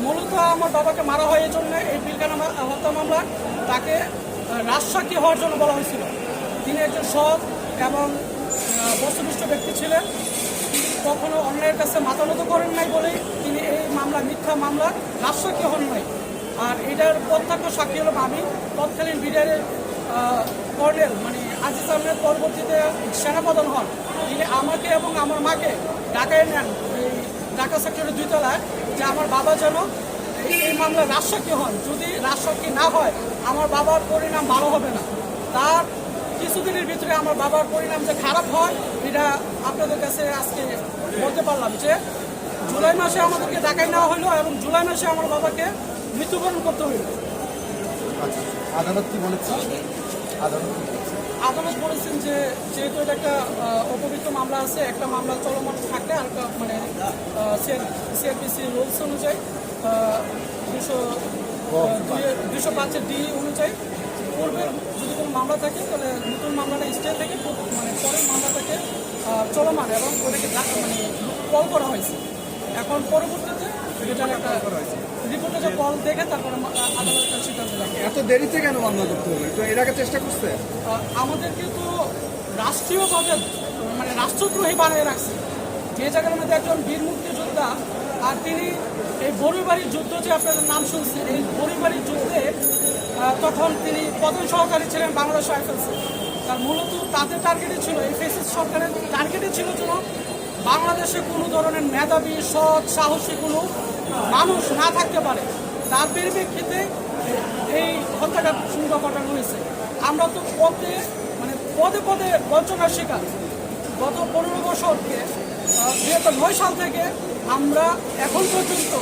মূলত আমার বাবাকে মারা হয় এই জন্য এই পিলখানা মা- হত্যা মামলা তাকে রাজসাক্ষী হওয়ার জন্য বলা হয়েছিল। তিনি একজন সৎ এবং বস্তুনিষ্ঠ ব্যক্তি ছিলেন। কখনো অন্যায়ের কাছে মাথা নত করেন নাই বলেই তিনি এই মামলা, মিথ্যা মামলা রাজসাক্ষী হন নাই। আর এটার প্রত্যক্ষ সাক্ষী হলাম আমি। তৎকালীন বিডিআরের কর্নেল মানে আজিজ আহমেদ পরবর্তীতে সেনাপ্রধান হন। তিনি আমাকে এবং আমার মাকে ঢাকায় নেন। ঢাকা সেক্টরের দুই তলায় যে আমার বাবা যেন এই- মামলায় রাজসাক্ষী হন। যদি রাজসাক্ষী না হয়, আমার বাবার পরিণাম ভালো হবে না। তার কিছুদিনের ভিতরে আমার বাবার পরিণাম যে খারাপ হয়, এটা আপনাদের কাছে আজকে বলতে পারলাম যে জুলাই মাসে আমাদেরকে ঢাকায় নেওয়া হলো এবং জুলাই মাসে আমার বাবাকে মৃত্যুবরণ করতে হইল আচ্ছা আদালত কি বলেছে? আদালত? আদালত বলেছেন যে, যেহেতু এটা একটা অপবিত্র মামলা আছে, একটা মামলা চলমান থাকলে আর মানে সিআরপিসি রুলস অনুযায়ী দুশো দুশো পাঁচের ডি অনুযায়ী পূর্বে যদি কোনো মামলা থাকে, তাহলে নতুন মামলাটা স্টে থেকে মানে পরের মামলাটাকে চলমান এবং ওটাকে মানে কল করা হয়েছে। এখন পরবর্তীতে এটার একটা রিপোর্টে যে কল দেখে তারপরে মা- আদালতের সিদ্ধান্ত লাগে এত দেরিতে কেন মামলা করতে হবে? তো এর আগে চেষ্টা করছে? আহ, আমাদেরকে তো রাষ্ট্রীয়ভাবে মানে রাষ্ট্রদ্রোহী বানিয়ে রাখছে। যে জায়গার মধ্যে একজন বীর মুক্তিযোদ্ধা আর তিনি এই যুদ্ধ যে আপনাদের নাম শুনছেন এই যুদ্ধে তখন তিনি প্রধান সহকারী ছিলেন বাংলাদেশ রাইফেলসে তার মূলত তাদের টার্গেটই ছিল এই ফেসিস সরকারের টার্গেটই ছিল যেন বাংলাদেশে কোনো ধরনের মেধাবী সৎ সাহসী কোনো মানুষ না থাকতে পারে, তার পরিপ্রেক্ষিতে এই হত্যাকাণ্ড সংখ্যা ঘটানো হয়েছে। আমরা তো পদে মানে পদে পদে বঞ্চনার শিকার। গত পনেরো বছরকে দুই হাজার নয় সাল থেকে আমরা এখন পর্যন্ত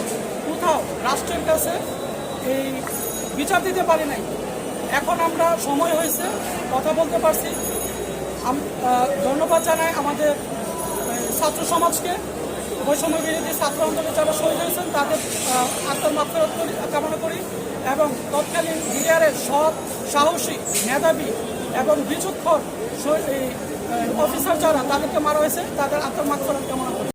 কোথাও রাষ্ট্রের কাছে এই বিচার দিতে পারি নাই। এখন আমরা সময় হয়েছে, কথা বলতে পারছি। ধন্যবাদ জানাই আমাদের ছাত্র সমাজকে। বৈষম্য বিরোধী ছাত্র আন্দোলনে যারা শহীদ হয়েছেন, তাদের আত্মমাত্রা করি, কামনা করি এবং তৎকালীন বিডিআরের সৎ, সাহসী মেধাবী এবং বিচক্ষণ অফিসার যারা, তাদেরকে মারা হয়েছে, তাদের আত্মমাত্রা কামনা করি।